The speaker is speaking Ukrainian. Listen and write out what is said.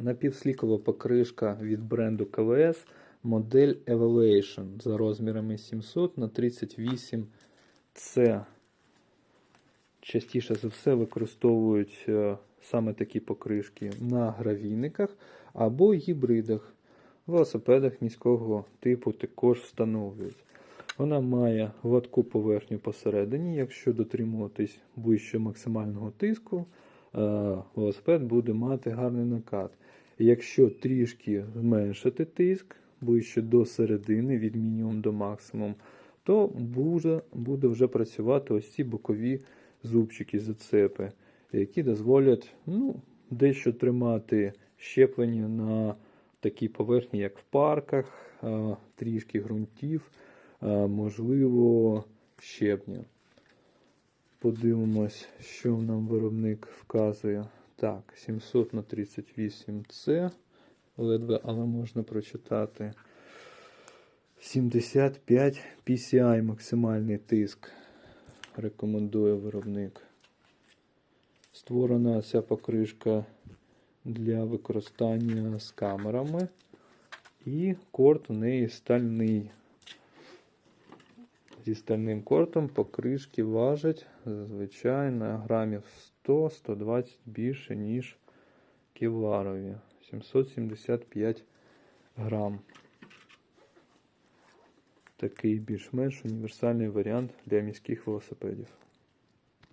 Напівслікова покришка від бренду КВС модель Elevation за розмірами 700 на 38 c Частіше за все використовують е, саме такі покришки на гравійниках або гібридах. Велосипедах міського типу також встановлюють. Вона має гладку поверхню посередині. Якщо дотримуватись вище максимального тиску, велосипед буде мати гарний накат. Якщо трішки зменшити тиск ближче до середини, від мінімум до максимум, то буде вже працювати ось ці бокові зубчики, зацепи, які дозволять ну, дещо тримати щеплення на такій поверхні, як в парках, е, трішки ґрунтів, е, можливо, щебня. Подивимось, що нам виробник вказує. Так, 700 на 38 c ледве, але можна прочитати. 75 PCI максимальний тиск. Рекомендує виробник. Створена ця покришка для використання з камерами. І корт у неї стальний. Зі стальним кортом покришки важать зазвичай на грамів 100-120 більше, ніж кевларові. 775 грам. Такий більш-менш універсальний варіант для міських велосипедів.